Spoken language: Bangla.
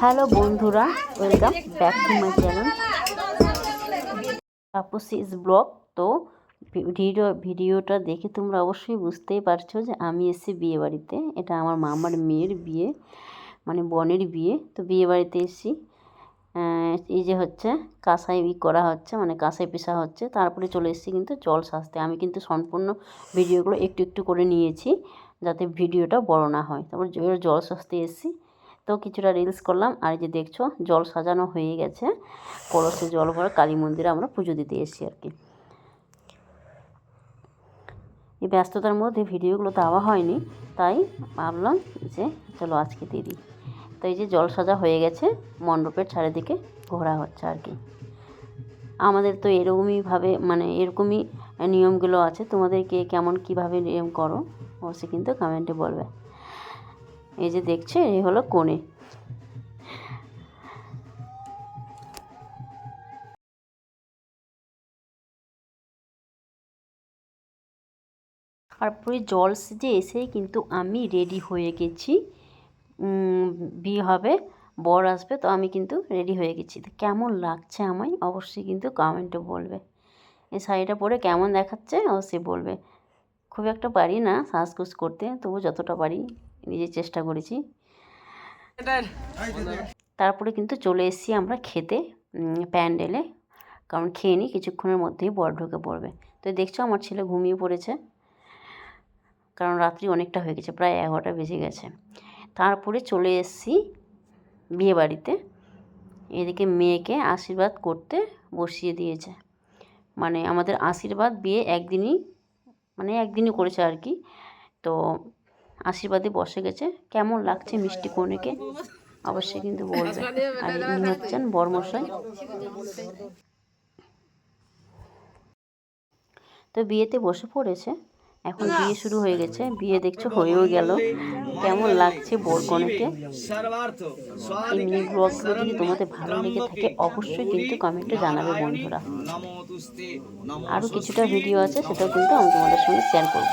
হ্যালো বন্ধুরা, welcome back to my channel. Tapasi's blog. তো ভিডিও, ভিডিওটা দেখে তোমরা অবশ্যই বুঝতেই পারছ যে আমি এসেছি বিয়ে বাড়িতে। এটা আমার মামার মেয়ের বিয়ে মানে বোনের বিয়ে। তো বিয়ে বাড়িতে এসেছি। এই যে হচ্ছে, কাঁসাই করা হচ্ছে মানে কাঁসাই পেশা হচ্ছে। তারপরে চলে এসেছি কিন্তু জল সাজতে। আমি কিন্তু সম্পূর্ণ ভিডিওগুলো একটু একটু করে নিয়েছি, যাতে ভিডিওটা বড় না হয়। তারপর জল সাজতে এসেছি। তো কিছুটা রিলস করলাম। আর যে দেখছ, জল সাজানো হয়ে গেছে। কলসে জল ভরে কালী মন্দিরে আমরা পুজো দিতে এসেছি আর কি। এই ব্যস্ততার মধ্যে ভিডিওগুলো দেওয়া হয়নি, তাই ভাবলাম যে চলো আজকে দিয়ে দিই। তো এই যে জল সাজা হয়ে গেছে, মণ্ডপের চারিদিকে ঘোরা হচ্ছে আর কি। আমাদের তো এরকমইভাবে মানে এরকমই নিয়মগুলো আছে। তোমাদের কে কেমন, কীভাবে নিয়ম করো, অবশ্যই কিন্তু কমেন্টে বলবে। এই যে দেখছে এই হলো কোণে। তারপরে জল সেজে এসেই কিন্তু আমি রেডি হয়ে গেছি। বিয়ে হবে, বর আসবে, তো আমি কিন্তু রেডি হয়ে গেছি। তো কেমন লাগছে আমায়? অবশ্যই কিন্তু কমেন্টে বলবে। এই শাড়িটা পরে কেমন দেখাচ্ছে? অবশ্যই বলবে। খুব একটা পারি না সাজগোজ করতে, তবু যতটা পারি নিজে চেষ্টা করেছি। তারপরে কিন্তু চলে এসেছি আমরা খেতে প্যান্ডেলে কারণ খেয়ে নিই কিছুক্ষণের মধ্যেই বর ঢুকে পড়বে। তো দেখছ আমার ছেলে ঘুমিয়ে পড়েছে। কারণ রাত্রি অনেকটা হয়ে গেছে প্রায় এগারোটা বেজে গেছে। তারপরে চলে এসেছি বিয়ে বাড়িতে। এদিকে মেয়েকে আশীর্বাদ করতে বসিয়ে দিয়েছে। মানে আমাদের আশীর্বাদ বিয়ে একদিনই মানে একদিনই করেছে আর কি। তো আশীর্বাদে বসে গেছে। কেমন লাগছে মিষ্টি কনেকে অবশ্যই কিন্তু বলবে। আর ইনি হচ্ছেন বর্মশাই। তো বিয়েতে বসে পড়েছে। এখন বিয়ে শুরু হয়ে গেছে। বিয়ে দেখছ, হয়েও গেল। কেমন লাগছে বোরকনেকে? এই মিনি ব্লগগুলো যদি তোমাদের ভালো লেগে থাকে, অবশ্যই কিন্তু কমেন্টে জানাবে বন্ধুরা। আরও কিছুটা ভিডিও আছে, সেটাও কিন্তু আমি তোমাদের সঙ্গে শেয়ার করব।